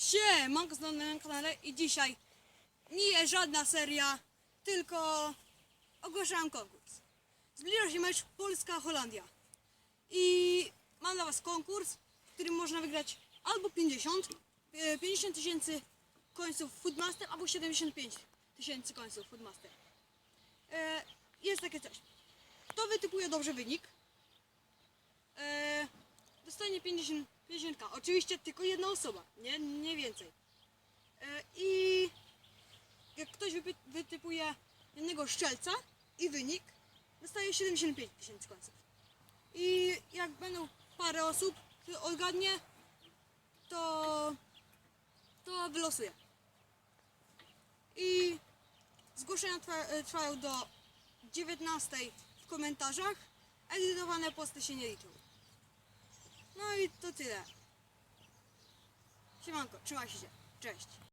Siemanko z na kanale i dzisiaj nie jest żadna seria, tylko ogłaszam konkurs. Zbliża się mecz Polska-Holandia i mam dla Was konkurs, w którym można wygrać albo 50, e, 50 tysięcy końców Foodmaster, albo 75 tysięcy końców Foodmaster. E, Jest takie coś. Kto wytypuje dobrze wynik, e, dostanie 50, 50k. Oczywiście tylko jedna osoba, nie, nie więcej. E, I jak ktoś wytypuje jednego szczelca i wynik, dostaje 75 tysięcy końców. I jak będą parę osób, które odgadnie, to, to wylosuję. I zgłoszenia trwa, e, trwają do 19 w komentarzach. Edytowane posty się nie liczą. I to tyle. Siemanko, trzymaj się. Cześć.